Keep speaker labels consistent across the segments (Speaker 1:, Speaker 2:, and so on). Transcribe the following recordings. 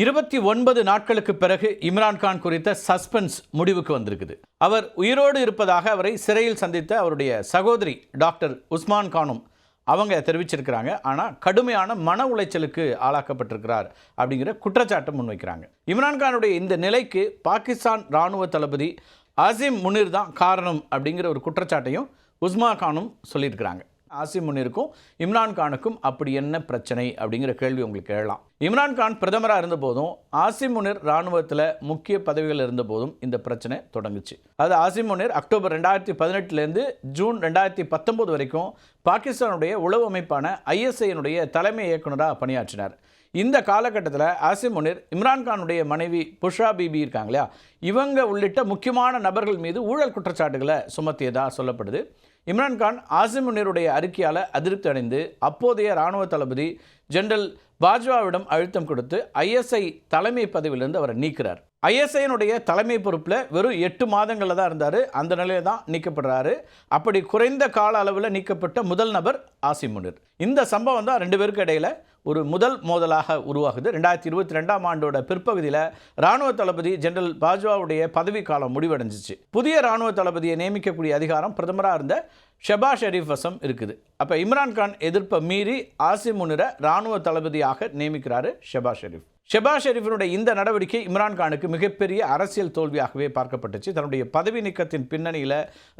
Speaker 1: இருபத்தி ஒன்பது நாட்களுக்கு பிறகு இம்ரான்கான் குறித்த சஸ்பென்ஸ் முடிவுக்கு வந்திருக்குது. அவர் உயிரோடு இருப்பதாக அவரை சிறையில் சந்தித்த அவருடைய சகோதரி டாக்டர் உஸ்மான் கானும் அவங்க தெரிவிச்சிருக்கிறாங்க. ஆனால் கடுமையான மன உளைச்சலுக்கு ஆளாக்கப்பட்டிருக்கிறார் அப்படிங்கிற குற்றச்சாட்டை முன்வைக்கிறாங்க. இம்ரான்கானுடைய இந்த நிலைக்கு பாகிஸ்தான் இராணுவ தளபதி அசிம் முனீர் தான் காரணம் அப்படிங்கிற ஒரு குற்றச்சாட்டையும் உஸ்மா கானும் சொல்லியிருக்கிறாங்க. ஆசிமுன் இருக்கும் இம்ரான்கானுக்கும் அப்படி என்ன பிரச்சனை அப்படிங்கிற கேள்வி உங்களுக்கு எழலாம். இம்ரான் கான் பிரதமராக இருந்தபோதும் ஆசிம் முனீர் இராணுவத்தில் முக்கிய பதவிகள் இருந்தபோதும் இந்த பிரச்சனை தொடங்குச்சு. அது ஆசிம் அக்டோபர் ரெண்டாயிரத்தி பதினெட்டுலேருந்து ஜூன் ரெண்டாயிரத்தி பத்தொம்போது வரைக்கும் பாகிஸ்தானுடைய உளவு அமைப்பான ஐஎஸ்ஐனுடைய தலைமை இயக்குநராக பணியாற்றினார். இந்த காலகட்டத்தில் ஆசிம் முனிர் இம்ரான்கானுடைய மனைவி புஷா பிபி இருக்காங்க இல்லையா இவங்க உள்ளிட்ட முக்கியமான நபர்கள் மீது ஊழல் குற்றச்சாட்டுகளை சுமத்தியதாக சொல்லப்படுது. இம்ரான்கான் ஆசிம் முனிருடைய அறிக்கையால் அதிருப்தி அடைந்து அப்போதைய இராணுவ தளபதி ஜெனரல் பாஜ்வாவிடம் அழுத்தம் கொடுத்து ஐஎஸ்ஐ தலைமை பதவியிலிருந்து அவரை நீக்கிறார். ஐஎஸ்ஐனுடைய தலைமை பொறுப்பில் வெறும் எட்டு மாதங்களில் தான் இருந்தார். அந்த நிலையில தான் நீக்கப்படுறாரு. அப்படி குறைந்த கால அளவில் நீக்கப்பட்ட முதல் நபர் ஆசிம் முனிர். இந்த சம்பவம் தான் ரெண்டு பேருக்கு இடையில ஒரு முதல் மோதலாக உருவாகுது. ரெண்டாயிரத்தி இருபத்தி ரெண்டாம் ஆண்டோட பிற்பகுதியில் ராணுவ தளபதி ஜெனரல் பாஜ்வாவுடைய பதவி காலம் முடிவடைஞ்சிச்சு. புதிய ராணுவ தளபதியை நியமிக்கக்கூடிய அதிகாரம் பிரதமராக இருந்த ஷெபா ஷெரீப் வசம் இருக்குது. அப்போ இம்ரான்கான் எதிர்ப்பை மீறி ஆசிம் இராணுவ தளபதியாக நியமிக்கிறாரு ஷெபா ஷெரீப் ஷெபா ஷெரீஃபினுடைய இந்த நடவடிக்கை இம்ரான்கானுக்கு மிகப்பெரிய அரசியல் தோல்வியாகவே பார்க்கப்பட்டுச்சு. தன்னுடைய பதவி நீக்கத்தின் பின்னணியில்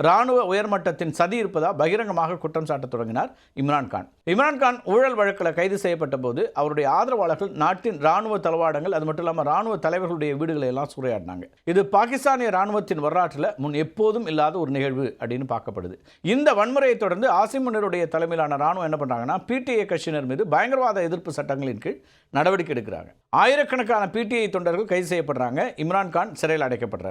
Speaker 1: ராணுவ உயர்மட்டத்தின் சதி இருப்பதாக பகிரங்கமாக குற்றம் சாட்டத் தொடங்கினார் இம்ரான்கான் இம்ரான்கான் ஊழல் வழக்கில் கைது செய்யப்பட்ட போது அவருடைய ஆதரவாளர்கள் நாட்டின் ராணுவ தளவாடங்கள் அது மட்டும் இல்லாமல் ராணுவ தலைவர்களுடைய வீடுகளை எல்லாம் சூறையாடினாங்க. இது பாகிஸ்தானிய ராணுவத்தின் வரலாற்றில் முன் எப்போதும் இல்லாத ஒரு நிகழ்வு அப்படின்னு பார்க்கப்படுது. இந்த வன்முறையை தொடர்ந்து ஆசிமுன்னருடைய தலைமையிலான ராணுவம் என்ன பண்ணுறாங்கன்னா பிடிஐ கட்சியினர் மீது பயங்கரவாத எதிர்ப்பு சட்டங்களின் கீழ் நடவடிக்கை எடுக்கிறாங்க. ஆயிரக்கணக்கான பிடிஐ தொண்டர்கள் கைது செய்யப்படுறாங்க. இம்ரான்கான் சிறையில் அடைக்கப்படுறாரு.